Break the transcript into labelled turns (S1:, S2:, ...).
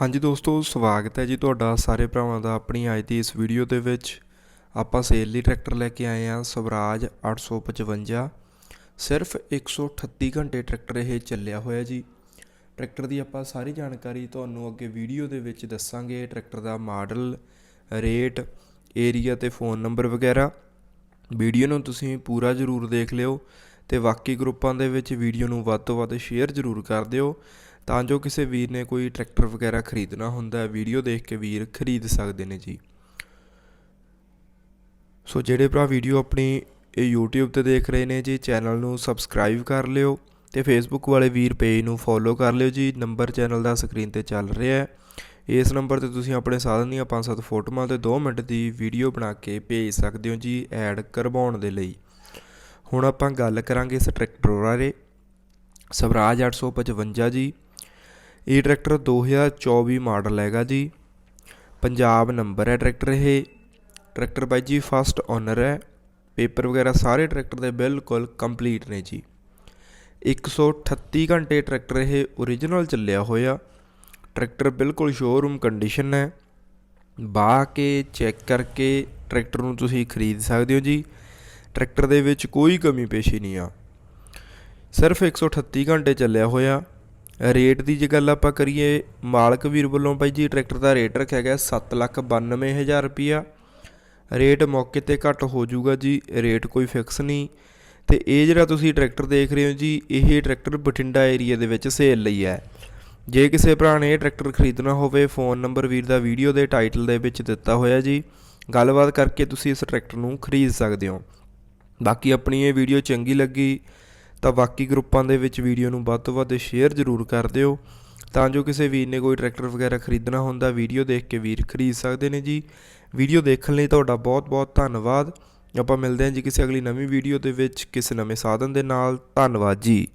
S1: ਹਾਂਜੀ ਦੋਸਤੋ, ਸਵਾਗਤ ਹੈ ਜੀ ਤੁਹਾਡਾ ਸਾਰੇ ਭਰਾਵਾਂ ਦਾ ਆਪਣੀ ਅੱਜ ਦੀ ਇਸ ਵੀਡੀਓ ਦੇ ਵਿੱਚ। ਆਪਾਂ ਸੇਲ ਲਈ ਟਰੈਕਟਰ ਲੈ ਕੇ ਆਏ ਹਾਂ, ਸਵਰਾਜ 855 ਸਿਰਫ 138 ਘੰਟੇ ਟਰੈਕਟਰ ਇਹ ਚੱਲਿਆ ਹੋਇਆ ਜੀ। ਟਰੈਕਟਰ ਦੀ ਆਪਾਂ ਸਾਰੀ ਜਾਣਕਾਰੀ ਤੁਹਾਨੂੰ ਅੱਗੇ ਵੀਡੀਓ ਦੇ ਵਿੱਚ ਦੱਸਾਂਗੇ। ਟਰੈਕਟਰ ਦਾ ਮਾਡਲ, ਰੇਟ, ਏਰੀਆ ਤੇ ਫੋਨ ਨੰਬਰ ਵਗੈਰਾ। ਵੀਡੀਓ ਨੂੰ ਤੁਸੀਂ ਪੂਰਾ ਜ਼ਰੂਰ ਦੇਖ ਲਿਓ ਤੇ ਬਾਕੀ ਗਰੁੱਪਾਂ ਦੇ ਵਿੱਚ ਵੀਡੀਓ ਨੂੰ ਵੱਧ ਤੋਂ ਵੱਧ ਸ਼ੇਅਰ ਜ਼ਰੂਰ ਕਰ ਦਿਓ। ਤਾਂ ਜੋ ਕਿਸੇ ਵੀਰ ਨੇ ਕੋਈ ਟਰੈਕਟਰ ਵਗੈਰਾ ਖਰੀਦਣਾ ਹੁੰਦਾ ਵੀਡੀਓ ਦੇਖ ਕੇ ਵੀਰ ਖਰੀਦ ਸਕਦੇ ਨੇ ਜੀ। ਸੋ ਜਿਹੜੇ ਭਰਾ ਵੀਡੀਓ ਆਪਣੀ ਇਹ YouTube ਤੇ ਦੇਖ ਰਹੇ ਨੇ ਜੀ, ਚੈਨਲ ਨੂੰ ਸਬਸਕ੍ਰਾਈਬ ਕਰ ਲਿਓ ਤੇ Facebook ਵਾਲੇ ਵੀਰ ਪੇਜ ਨੂੰ ਫੋਲੋ ਕਰ ਲਿਓ ਜੀ, ਨੰਬਰ ਚੈਨਲ ਦਾ ਸਕਰੀਨ ਤੇ ਚੱਲ ਰਿਹਾ ਹੈ। ਇਸ ਨੰਬਰ ਤੇ ਤੁਸੀਂ ਆਪਣੇ ਸਾਧਨ ਦੀਆਂ 5-7 ਫੋਟੋਆਂ ਤੇ 2 ਮਿੰਟ ਦੀ ਵੀਡੀਓ ਬਣਾ ਕੇ ਭੇਜ ਸਕਦੇ ਹੋ ਜੀ, ਐਡ ਕਰਵਾਉਣ ਦੇ ਲਈ। ਹੁਣ ਆਪਾਂ ਗੱਲ ਕਰਾਂਗੇ ਇਸ ਟਰੈਕਟਰ ਬਾਰੇ। ਸਵਰਾਜ 855 ਜੀ ਇਹ ਟਰੈਕਟਰ 2024 ਮਾਡਲ ਹੈਗਾ ਜੀ। ਪੰਜਾਬ ਨੰਬਰ ਹੈ ਟਰੈਕਟਰ ਇਹ। ਟਰੈਕਟਰ ਬਾਈ ਜੀ ਫਸਟ ਓਨਰ ਹੈ। ਪੇਪਰ ਵਗੈਰਾ ਸਾਰੇ ਟਰੈਕਟਰ ਦੇ ਬਿਲਕੁਲ ਕੰਪਲੀਟ ਨੇ ਜੀ। 138 ਘੰਟੇ ਟਰੈਕਟਰ ਇਹ ਓਰੀਜਨਲ ਚੱਲਿਆ ਹੋਇਆ। ਟਰੈਕਟਰ ਬਿਲਕੁਲ ਸ਼ੋਰੂਮ ਕੰਡੀਸ਼ਨ ਹੈ। ਬਾ ਕੇ ਚੈੱਕ ਕਰਕੇ ਟਰੈਕਟਰ ਨੂੰ ਤੁਸੀਂ ਖਰੀਦ ਸਕਦੇ ਹੋ ਜੀ। ਟਰੈਕਟਰ ਦੇ ਵਿੱਚ ਕੋਈ ਕਮੀ ਪੇਸ਼ੀ ਨਹੀਂ ਆ। ਸਿਰਫ 138 ਘੰਟੇ ਚੱਲਿਆ ਹੋਇਆ। ਰੇਟ ਦੀ ਜੇ ਗੱਲ ਆਪਾਂ ਕਰੀਏ, ਮਾਲਕ ਵੀਰ ਵੱਲੋਂ ਬਾਈ ਜੀ ਟਰੈਕਟਰ ਦਾ ਰੇਟ ਰੱਖਿਆ ਗਿਆ 792000 ਰੁਪਿਆ ਰੇਟ ਮੌਕੇ ਤੇ ਘੱਟ ਹੋ ਜਾਊਗਾ ਜੀ, ਰੇਟ ਕੋਈ ਫਿਕਸ ਨਹੀਂ। ਤੇ ਇਹ ਜਿਹੜਾ ਤੁਸੀਂ ਟਰੈਕਟਰ ਦੇਖ ਰਹੇ ਹੋ ਜੀ, ਇਹ ਟਰੈਕਟਰ ਬਠਿੰਡਾ ਏਰੀਆ ਦੇ ਵਿੱਚ ਸੇਲ ਲਈ ਹੈ। ਜੇ ਕਿਸੇ ਭਰਾ ਨੇ ਇਹ ਟਰੈਕਟਰ ਖਰੀਦਣਾ ਹੋਵੇ, ਫੋਨ ਨੰਬਰ ਵੀਰ ਦਾ ਵੀਡੀਓ ਦੇ ਟਾਈਟਲ ਦੇ ਵਿੱਚ ਦਿੱਤਾ ਹੋਇਆ ਜੀ। ਗੱਲਬਾਤ ਕਰਕੇ ਤੁਸੀਂ ਇਸ ਟਰੈਕਟਰ ਨੂੰ ਖਰੀਦ ਸਕਦੇ ਹੋ। ਬਾਕੀ ਆਪਣੀ ਇਹ ਵੀਡੀਓ ਚੰਗੀ ਲੱਗੀ ਤਾਂ ਬਾਕੀ ਗਰੁੱਪਾਂ ਦੇ ਵਿੱਚ ਵੀਡੀਓ ਨੂੰ ਵੱਧ ਤੋਂ ਵੱਧ ਸ਼ੇਅਰ ਜ਼ਰੂਰ ਕਰ ਦਿਓ। ਤਾਂ ਜੋ ਕਿਸੇ ਵੀਰ ਨੇ ਕੋਈ ਟਰੈਕਟਰ ਵਗੈਰਾ ਖਰੀਦਣਾ ਹੁੰਦਾ, ਵੀਡੀਓ ਦੇਖ ਕੇ ਵੀਰ ਖਰੀਦ ਸਕਦੇ ਨੇ ਜੀ। ਵੀਡੀਓ ਦੇਖਣ ਲਈ ਤੁਹਾਡਾ ਬਹੁਤ-ਬਹੁਤ ਧੰਨਵਾਦ। ਆਪਾਂ ਮਿਲਦੇ ਹਾਂ ਜੀ ਕਿਸੇ ਅਗਲੀ ਨਵੀਂ ਵੀਡੀਓ ਦੇ ਵਿੱਚ, ਕਿਸੇ ਨਵੇਂ ਸਾਧਨ ਦੇ ਨਾਲ। ਧੰਨਵਾਦ ਜੀ।